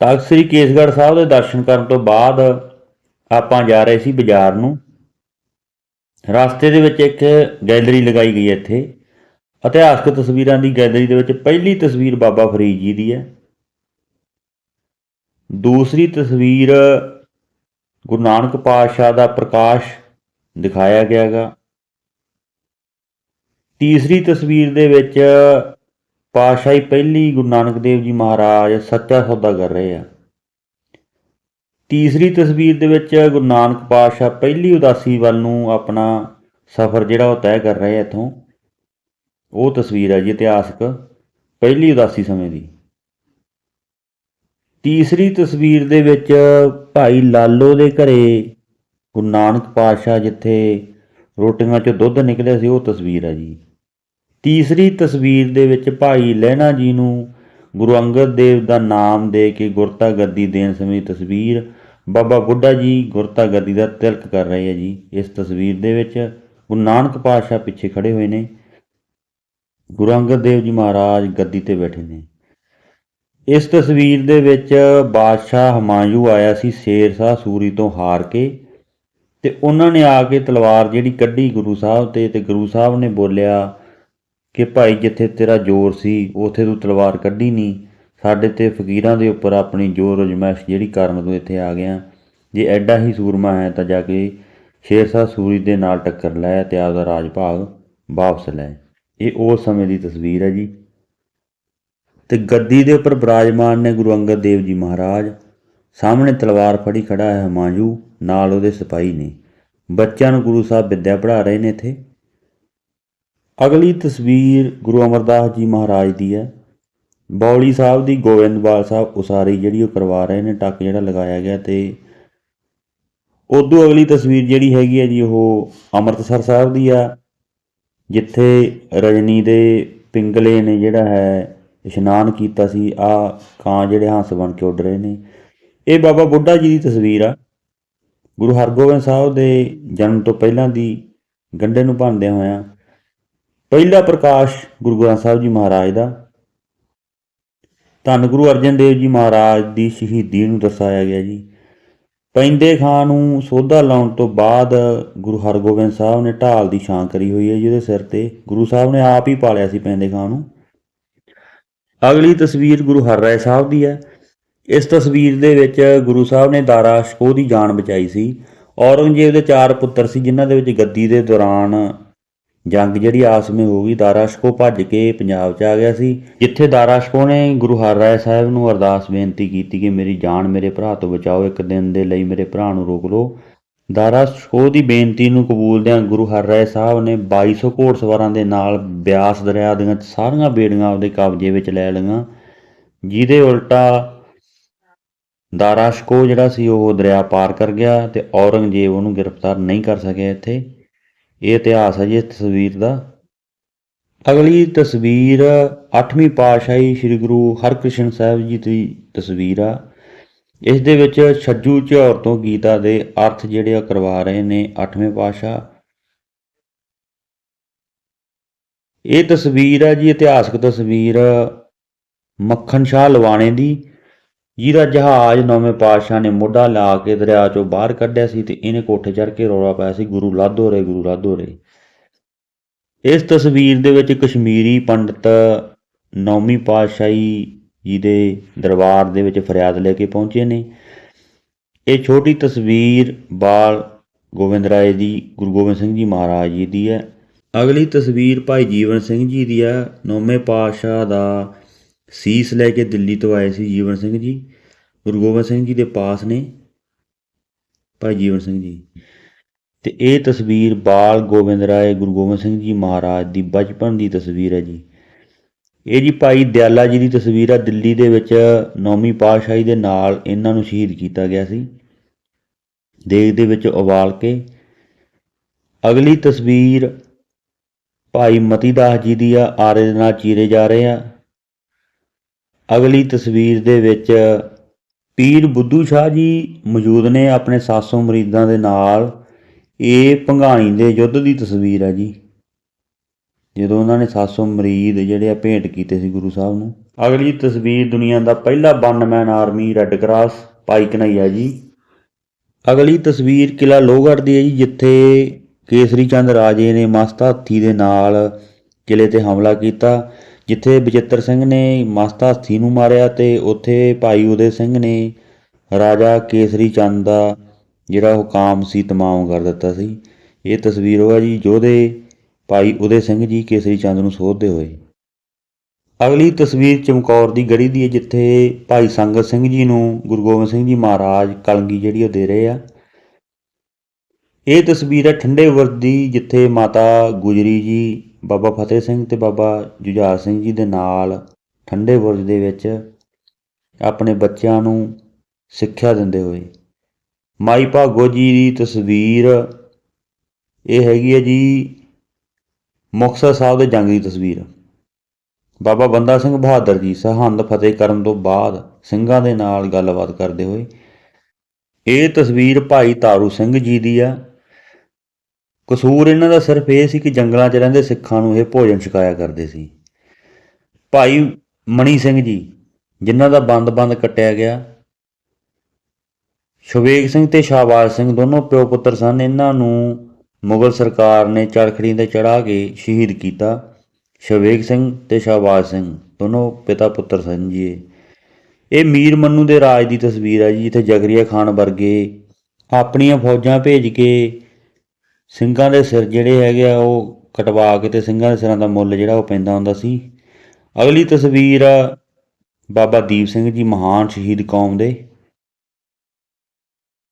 ਤਖਤ ਸ੍ਰੀ ਕੇਸਗੜ੍ਹ ਸਾਹਿਬ ਦੇ ਦਰਸ਼ਨ ਕਰਨ ਤੋਂ ਬਾਅਦ ਆਪਾਂ ਜਾ ਰਹੇ ਸੀ ਬਾਜ਼ਾਰ ਨੂੰ। ਰਸਤੇ ਦੇ ਵਿੱਚ ਇੱਕ ਗੈਲਰੀ ਲਗਾਈ ਗਈ ਹੈ ਇੱਥੇ। ਇਤਿਹਾਸਕ ਤਸਵੀਰਾਂ ਦੀ ਗੈਲਰੀ ਦੇ ਵਿੱਚ ਪਹਿਲੀ ਤਸਵੀਰ ਬਾਬਾ ਫਰੀਦ ਜੀ ਦੀ ਹੈ। ਦੂਸਰੀ ਤਸਵੀਰ ਗੁਰੂ ਨਾਨਕ ਪਾਤਸ਼ਾਹ ਦਾ ਪ੍ਰਕਾਸ਼ ਦਿਖਾਇਆ ਗਿਆਗਾ। ਤੀਸਰੀ ਤਸਵੀਰ ਦੇ ਵਿੱਚ ਪਾਤਸ਼ਾਹੀ ਪਹਿਲੀ ਗੁਰੂ ਨਾਨਕ ਦੇਵ ਜੀ ਮਹਾਰਾਜ ਸੱਚਾ ਸੌਦਾ ਕਰ ਰਹੇ ਆ। ਤੀਸਰੀ ਤਸਵੀਰ ਦੇ ਵਿੱਚ ਗੁਰੂ ਨਾਨਕ ਪਾਤਸ਼ਾਹ ਪਹਿਲੀ ਉਦਾਸੀ ਵੱਲ ਨੂੰ ਆਪਣਾ ਸਫ਼ਰ ਜਿਹੜਾ ਉਹ ਤੈਅ ਕਰ ਰਹੇ ਆ ਇੱਥੋਂ। ਉਹ ਤਸਵੀਰ ਹੈ ਜੀ ਇਤਿਹਾਸਕ, ਪਹਿਲੀ ਉਦਾਸੀ ਸਮੇਂ ਦੀ। ਤੀਸਰੀ ਤਸਵੀਰ ਦੇ ਵਿੱਚ ਭਾਈ ਲਾਲੋ ਦੇ ਘਰੇ ਗੁਰੂ ਨਾਨਕ ਪਾਤਸ਼ਾਹ ਜਿੱਥੇ ਰੋਟੀਆਂ 'ਚੋਂ ਦੁੱਧ ਨਿਕਲਿਆ ਸੀ, ਉਹ ਤਸਵੀਰ ਹੈ ਜੀ। ਤੀਸਰੀ ਤਸਵੀਰ ਦੇ ਵਿੱਚ ਭਾਈ ਲਹਿਣਾ ਜੀ ਨੂੰ ਗੁਰੂ ਅੰਗਦ ਦੇਵ ਦਾ ਨਾਮ ਦੇ ਕੇ ਗੁਰਤਾ ਗੱਦੀ ਦੇਣ ਸਮੇਂ ਦੀ ਤਸਵੀਰ ਬਾਬਾ ਬੁੱਢਾ ਜੀ ਗੁਰਤਾ ਗੱਦੀ ਦਾ ਤਿਲਕ ਕਰ ਰਹੇ ਹੈ ਜੀ। ਇਸ ਤਸਵੀਰ ਦੇ ਵਿੱਚ ਗੁਰੂ ਨਾਨਕ ਪਾਤਸ਼ਾਹ ਪਿੱਛੇ ਖੜੇ ਹੋਏ ਨੇ। ਗੁਰੂ ਅੰਗਦ ਦੇਵ ਜੀ ਮਹਾਰਾਜ ਗੱਦੀ ਤੇ ਬੈਠੇ ਨੇ। ਇਸ ਤਸਵੀਰ ਦੇ ਵਿੱਚ ਬਾਦਸ਼ਾਹ ਹਮਾਯੂ ਆਇਆ ਸੀ ਸ਼ੇਰਸ਼ਾਹ ਸੂਰੀ ਤੋਂ ਹਾਰ ਕੇ ਤੇ ਉਹਨਾਂ ਨੇ ਆ ਕੇ ਤਲਵਾਰ ਜਿਹੜੀ ਕੱਢੀ ਗੁਰੂ ਸਾਹਿਬ ਤੇ ਤੇ ਗੁਰੂ ਸਾਹਿਬ ਨੇ ਬੋਲਿਆ ਕਿ ਭਾਈ ਜਿੱਥੇ ਤੇਰਾ ਜ਼ੋਰ ਸੀ, ਉਥੇ ਤੂੰ ਤਲਵਾਰ ਕੱਢੀ ਨਹੀਂ ਸਾਡੇ ਤੇ ਫਕੀਰਾਂ ਦੇ ਉੱਪਰ ਆਪਣੀ ਜ਼ੋਰ ਅਜਮਾਇਸ਼ ਜਿਹੜੀ ਕਰਨ ਤੂੰ ਇੱਥੇ ਆ ਗਿਆ। ਜੇ ਐਡਾ ਹੀ ਸੂਰਮਾ ਹੈ ਤਾਂ ਜਾ ਕੇ ਸ਼ੇਰਸ਼ਾਹ ਸੂਰੀ ਦੇ ਨਾਲ ਟੱਕਰ ਲੈ ਤੇ ਆਪਦਾ ਰਾਜ ਭਾਗ ਵਾਪਸ ਲੈ। ਇਹ ਉਸ ਸਮੇਂ ਦੀ ਤਸਵੀਰ ਹੈ ਜੀ। ਤੇ ਗੱਦੀ ਦੇ ਉੱਪਰ ਬਿਰਾਜਮਾਨ ਨੇ ਗੁਰੂ ਅੰਗਦ ਦੇਵ ਜੀ ਮਹਾਰਾਜ। ਸਾਹਮਣੇ ਤਲਵਾਰ ਫੜੀ ਖੜਾ ਹੈ ਹਮਾਯੂ, ਨਾਲ ਉਹਦੇ ਸਿਪਾਹੀ ਨੇ। ਬੱਚਿਆਂ ਨੂੰ ਗੁਰੂ ਸਾਹਿਬ ਵਿੱਦਿਆ ਪੜ੍ਹਾ ਰਹੇ ਨੇ ਇੱਥੇ। ਅਗਲੀ ਤਸਵੀਰ ਗੁਰੂ ਅਮਰਦਾਸ ਜੀ ਮਹਾਰਾਜ ਦੀ ਹੈ। ਬੌਲੀ ਸਾਹਿਬ ਦੀ, ਗੋਬਿੰਦਵਾਲ ਸਾਹਿਬ ਉਸਾਰੀ ਜਿਹੜੀ ਉਹ ਕਰਵਾ ਰਹੇ ਨੇ, ਟੱਕ ਜਿਹੜਾ ਲਗਾਇਆ ਗਿਆ ਤੇ ਉਦੋਂ ਅਗਲੀ ਤਸਵੀਰ ਜਿਹੜੀ ਹੈਗੀ ਹੈ ਜੀ, ਉਹ ਅੰਮ੍ਰਿਤਸਰ ਸਾਹਿਬ ਦੀ ਆ, ਜਿੱਥੇ ਰਜਨੀ ਦੇ ਪਿੰਗਲੇ ਨੇ ਜਿਹੜਾ ਹੈ, ਇਸ਼ਨਾਨ ਕੀਤਾ ਸੀ। ਆ ਕਾਂ ਜਿਹੜੇ ਹੰਸ ਬਣ ਕੇ ਉੱਡ ਰਹੇ ਨੇ। ਇਹ ਬਾਬਾ ਬੁੱਢਾ ਜੀ ਦੀ ਤਸਵੀਰ ਆ। ਗੁਰੂ ਹਰਗੋਬਿੰਦ ਸਾਹਿਬ ਦੇ ਜਨਮ ਤੋਂ ਪਹਿਲਾਂ ਦੀ ਗੰਢੇ ਨੂੰ ਭੰਨਦਿਆਂ ਹੋਇਆਂ ਪਹਿਲਾ ਪ੍ਰਕਾਸ਼ ਗੁਰੂ ਗ੍ਰੰਥ ਸਾਹਿਬ ਜੀ ਮਹਾਰਾਜ ਦਾ। ਧੰਨ ਗੁਰੂ ਅਰਜਨ ਦੇਵ ਜੀ ਮਹਾਰਾਜ ਦੀ ਸ਼ਹੀਦੀ ਨੂੰ ਦਰਸਾਇਆ ਗਿਆ ਜੀ। ਪੈਂਦੇ ਖਾਂ ਨੂੰ ਸੋਧਾ ਲਾਉਣ ਤੋਂ ਬਾਅਦ ਗੁਰੂ ਹਰਗੋਬਿੰਦ ਸਾਹਿਬ ਨੇ ਢਾਲ ਦੀ ਛਾਂ ਕਰੀ ਹੋਈ ਹੈ ਜਿਹਦੇ ਸਿਰ ਤੇ। ਗੁਰੂ ਸਾਹਿਬ ਨੇ ਆਪ ਹੀ ਪਾਲਿਆ ਸੀ ਪੈਂਦੇ ਖਾਂ ਨੂੰ। ਅਗਲੀ ਤਸਵੀਰ ਗੁਰੂ ਹਰਰਾਏ ਸਾਹਿਬ ਦੀ ਹੈ। ਇਸ ਤਸਵੀਰ ਦੇ ਵਿੱਚ ਗੁਰੂ ਸਾਹਿਬ ਨੇ ਦਾਰਾ ਸ਼ਕੋਹ ਦੀ ਜਾਨ ਬਚਾਈ ਸੀ। ਔਰੰਗਜ਼ੇਬ ਦੇ ਚਾਰ ਪੁੱਤਰ ਸੀ, ਜਿਨ੍ਹਾਂ ਦੇ ਵਿੱਚ ਗੱਦੀ ਦੇ ਦੌਰਾਨ ਜੰਗ ਜਿਹੜੀ ਆਸ ਵਿੱਚ ਹੋ ਗਈ, ਦਾਰਾ ਸ਼ਕੋਹ ਭੱਜ ਕੇ ਪੰਜਾਬ 'ਚ ਆ ਗਿਆ ਸੀ। ਜਿੱਥੇ ਦਾਰਾ ਸ਼ਕੋਹ ਨੇ ਗੁਰੂ ਹਰਰਾਏ ਸਾਹਿਬ ਨੂੰ ਅਰਦਾਸ ਬੇਨਤੀ ਕੀਤੀ ਕਿ ਮੇਰੀ ਜਾਨ ਮੇਰੇ ਭਰਾ ਤੋਂ ਬਚਾਓ, ਇੱਕ ਦਿਨ ਦੇ ਲਈ ਮੇਰੇ ਭਰਾ ਨੂੰ ਰੋਕ ਲਓ। ਦਾਰਾ ਸ਼ਕੋਹ ਦੀ ਬੇਨਤੀ ਨੂੰ ਕਬੂਲਦਿਆਂ ਗੁਰੂ ਹਰਰਾਏ ਸਾਹਿਬ ਨੇ 2200 ਘੋੜਸਵਾਰਾਂ ਦੇ ਨਾਲ ਬਿਆਸ ਦਰਿਆ ਦੀਆਂ ਸਾਰੀਆਂ ਬੇੜੀਆਂ ਆਪਦੇ ਕਬਜ਼ੇ ਵਿੱਚ ਲੈ ਲਈਆਂ। ਜਿਹਦੇ ਉਲਟਾ ਦਾਰਾ ਸ਼ਕੋਹ ਜਿਹੜਾ ਸੀ, ਉਹ ਦਰਿਆ ਪਾਰ ਕਰ ਗਿਆ ਤੇ ਔਰੰਗਜ਼ੇਬ ਉਹਨੂੰ ਗ੍ਰਿਫਤਾਰ ਨਹੀਂ ਕਰ ਸਕਿਆ ਇੱਥੇ। ਇਹ ਇਤਿਹਾਸ ਹੈ ਜੀ ਇਸ ਤਸਵੀਰ ਦਾ। ਅਗਲੀ ਤਸਵੀਰ 8ਵੀਂ ਪਾਤਸ਼ਾਹੀ ਸ੍ਰੀ ਗੁਰੂ ਹਰਕ੍ਰਿਸ਼ਨ ਸਾਹਿਬ ਜੀ ਦੀ ਤਸਵੀਰ ਆ। ਇਸ ਦੇ ਵਿੱਚ ਛੱਜੂ ਝੌਰ ਤੋਂ ਗੀਤਾ ਦੇ ਅਰਥ ਜਿਹੜੇ ਆ ਕਰਵਾ ਰਹੇ ਨੇ 8ਵੇਂ ਪਾਤਸ਼ਾਹ। ਇਹ ਤਸਵੀਰ ਆ ਜੀ ਇਤਿਹਾਸਕ ਤਸਵੀਰ ਮੱਖਣ ਸ਼ਾਹ ਲਵਾਣੇ ਦੀ। ਜਿਹਦਾ ਜਹਾਜ਼ ਨੌਵੇਂ ਪਾਤਸ਼ਾਹ ਨੇ ਮੋਢਾ ਲਾ ਕੇ ਦਰਿਆ ਚੋਂ ਬਾਹਰ ਕੱਢਿਆ ਸੀ ਤੇ ਇਹਨੇ ਕੋਠੇ ਚੜ ਕੇ ਰੌਲਾ ਪਾਇਆ ਸੀ, ਗੁਰੂ ਲਾਧੋ ਰੇ, ਗੁਰੂ ਲਾਧੋ ਰੇ। ਇਸ ਤਸਵੀਰ ਦੇ ਵਿੱਚ ਕਸ਼ਮੀਰੀ ਪੰਡਤ ਨੌਵੀਂ ਪਾਤਸ਼ਾਹੀ ਜੀ ਦੇ ਦਰਬਾਰ ਦੇ ਵਿੱਚ ਫਰਿਆਦ ਲੈ ਕੇ ਪਹੁੰਚੇ ਨੇ। ਇਹ ਛੋਟੀ ਤਸਵੀਰ ਬਾਲ ਗੋਬਿੰਦ ਰਾਏ ਦੀ, ਗੁਰੂ ਗੋਬਿੰਦ ਸਿੰਘ ਜੀ ਮਹਾਰਾਜ ਜੀ ਦੀ ਹੈ। ਅਗਲੀ ਤਸਵੀਰ ਭਾਈ ਜੀਵਨ ਸਿੰਘ ਜੀ ਦੀ ਹੈ। ਨੌਵੇਂ ਪਾਤਸ਼ਾਹ ਦਾ ਸੀਸ ਲੈ ਕੇ ਦਿੱਲੀ ਤੋਂ ਆਏ ਸੀ ਜੀਵਨ ਸਿੰਘ ਜੀ, ਗੁਰੂ ਗੋਬਿੰਦ ਸਿੰਘ ਜੀ ਦੇ ਪਾਸ ਨੇ, ਭਾਈ ਜੀਵਨ ਸਿੰਘ ਜੀ। ਤੇ ਇਹ ਤਸਵੀਰ ਬਾਲ ਗੋਬਿੰਦ ਰਾਏ, ਗੁਰੂ ਗੋਬਿੰਦ ਸਿੰਘ ਜੀ ਮਹਾਰਾਜ ਦੀ ਬਚਪਨ ਦੀ ਤਸਵੀਰ ਹੈ ਜੀ। ਇਹ ਜੀ ਭਾਈ ਦਿਆਲਾ ਜੀ ਦੀ ਤਸਵੀਰ ਆ, ਦਿੱਲੀ ਦੇ ਵਿੱਚ ਨੌਵੀਂ ਪਾਤਸ਼ਾਹੀ ਦੇ ਨਾਲ ਇਹਨਾਂ ਨੂੰ ਸ਼ਹੀਦ ਕੀਤਾ ਗਿਆ ਸੀ। ਦੇਗ ਦੇ ਵਿੱਚ ਉਬਾਲ ਕੇ। ਅਗਲੀ ਤਸਵੀਰ ਭਾਈ ਮਤੀਦਾਸ ਜੀ ਦੀ ਆ, ਆਰੇ ਦੇ ਨਾਲ ਚੀਰੇ ਜਾ ਰਹੇ ਆ। ਅਗਲੀ ਤਸਵੀਰ ਦੇ ਵਿੱਚ ਪੀਰ ਬੁੱਧੂ ਸ਼ਾਹ ਜੀ ਮੌਜੂਦ ਨੇ ਆਪਣੇ 700 ਮਰੀਦਾਂ ਦੇ ਨਾਲ। ਇਹ ਭੰਗਾਣੀ ਦੇ ਯੁੱਧ ਦੀ ਤਸਵੀਰ ਹੈ ਜੀ। ਜਦੋਂ ਉਹਨਾਂ ਨੇ 700 ਮਰੀਦ ਜਿਹੜੇ ਆ ਭੇਂਟ ਕੀਤੇ ਸੀ ਗੁਰੂ ਸਾਹਿਬ ਨੂੰ। ਅਗਲੀ ਤਸਵੀਰ ਦੁਨੀਆ ਦਾ ਪਹਿਲਾ ਵਨਮੈਨ ਆਰਮੀ ਰੈੱਡ ਕਰਾਸ ਭਾਈ ਕਨਈਆ ਜੀ। ਅਗਲੀ ਤਸਵੀਰ ਕਿਲਾ ਲੋਹਗੜ੍ਹ ਦੀ ਹੈ ਜੀ, ਜਿੱਥੇ ਕੇਸਰੀ ਚੰਦ ਰਾਜੇ ਨੇ ਮਸਤ ਹਾਥੀ ਦੇ ਨਾਲ ਕਿਲੇ ਤੇ ਹਮਲਾ ਕੀਤਾ। ਜਿੱਥੇ ਬਚਿੱਤਰ ਸਿੰਘ ਨੇ ਮਸਤ ਹਾਥੀ ਨੂੰ ਮਾਰਿਆ ਤੇ ਉੱਥੇ ਭਾਈ ਉਦੇ ਸਿੰਘ ਨੇ ਰਾਜਾ ਕੇਸਰੀ ਚੰਦ ਦਾ ਜਿਹੜਾ ਹੁਕਾਮ ਸੀ, ਤਮਾਮ ਕਰ ਦਿੱਤਾ ਸੀ। ਇਹ ਤਸਵੀਰ ਉਹ ਹੈ ਜੀ ਯੋਧੇ ਭਾਈ ਉਦੇ ਸਿੰਘ ਜੀ ਕੇਸਰੀ ਚੰਦ ਨੂੰ ਸੋਧਦੇ ਹੋਏ। ਅਗਲੀ ਤਸਵੀਰ ਚਮਕੌਰ ਦੀ ਗੜੀ ਦੀ ਹੈ, ਜਿੱਥੇ ਭਾਈ ਸੰਗਤ ਸਿੰਘ ਜੀ ਨੂੰ ਗੁਰੂ ਗੋਬਿੰਦ ਸਿੰਘ ਜੀ ਮਹਾਰਾਜ ਕਲਗੀ ਜਿਹੜੀ ਉਹ ਦੇ ਰਹੇ ਆ। ਇਹ ਤਸਵੀਰ ਹੈ ਠੰਡੇ ਬੁਰਜ ਦੀ ਜਿੱਥੇ ਮਾਤਾ ਗੁਜਰੀ ਜੀ ਬਾਬਾ ਫਤਿਹ ਸਿੰਘ ਤੇ ਬਾਬਾ ਜੁਝਾਰ ਸਿੰਘ ਜੀ ਦੇ ਨਾਲ ਠੰਡੇ ਬੁਰਜ ਦੇ ਵਿੱਚ ਆਪਣੇ ਬੱਚਿਆਂ ਨੂੰ ਸਿੱਖਿਆ ਦਿੰਦੇ ਹੋਏ। ਮਾਈ ਭਾਗੋ ਜੀ ਦੀ ਤਸਵੀਰ ਇਹ ਹੈਗੀ ਹੈ ਜੀ ਮੁਕਤਸਰ ਸਾਹਿਬ ਦੇ ਜੰਗ ਦੀ ਤਸਵੀਰ। ਬਾਬਾ ਬੰਦਾ ਸਿੰਘ ਬਹਾਦਰ ਜੀ ਸਰਹੰਦ ਫਤਿਹ ਕਰਨ ਤੋਂ ਬਾਅਦ ਸਿੰਘਾਂ ਦੇ ਨਾਲ ਗੱਲਬਾਤ ਕਰਦੇ ਹੋਏ। ਇਹ ਤਸਵੀਰ ਭਾਈ ਤਾਰੂ ਸਿੰਘ ਜੀ ਦੀ ਆ। ਕਸੂਰ ਇਹਨਾਂ ਦਾ ਸਿਰਫ ਇਹ ਸੀ ਕਿ ਜੰਗਲਾਂ 'ਚ ਰਹਿੰਦੇ ਸਿੱਖਾਂ ਨੂੰ ਇਹ ਭੋਜਨ ਛਕਾਇਆ ਕਰਦੇ ਸੀ। ਭਾਈ ਮਣੀ ਸਿੰਘ ਜੀ, ਜਿਨ੍ਹਾਂ ਦਾ ਬੰਦ-ਬੰਦ ਕੱਟਿਆ ਗਿਆ ਸ਼ਵੇਕ ਸਿੰਘ ਤੇ ਸ਼ਾਹਬਾਜ਼ ਸਿੰਘ ਦੋਨੋਂ ਪਿਓ ਪੁੱਤਰ ਸਨ। ਇਹਨਾਂ ਨੂੰ ਮੁਗਲ ਸਰਕਾਰ ਨੇ ਚਰਖੜੀ ਤੇ ਚੜਾ ਕੇ ਸ਼ਹੀਦ ਕੀਤਾ। ਸ਼ਵੇਕ ਸਿੰਘ ਤੇ ਸ਼ਾਹਬਾਜ਼ ਸਿੰਘ ਦੋਨੋਂ ਪਿਤਾ ਪੁੱਤਰ ਸਨ ਜੀ ਇਹ। ਇਹ ਮੀਰ ਮੰਨੂ ਦੇ ਰਾਜ ਦੀ ਤਸਵੀਰ ਹੈ ਜੀ, ਜਿੱਥੇ ਜਗਰੀਆ ਖਾਨ ਵਰਗੇ ਆਪਣੀਆਂ ਫੌਜਾਂ ਭੇਜ ਕੇ ਸਿੰਘਾਂ ਦੇ ਸਿਰ ਜਿਹੜੇ ਹੈਗੇ ਆ, ਉਹ ਕਟਵਾ ਕੇ ਤੇ ਸਿੰਘਾਂ ਦੇ ਸਿਰਾਂ ਦਾ ਮੁੱਲ ਜਿਹੜਾ ਉਹ ਪੈਂਦਾ ਹੁੰਦਾ ਸੀ। ਅਗਲੀ ਤਸਵੀਰ ਆ ਬਾਬਾ ਦੀਪ ਸਿੰਘ ਜੀ ਮਹਾਨ ਸ਼ਹੀਦ ਕੌਮ ਦੇ।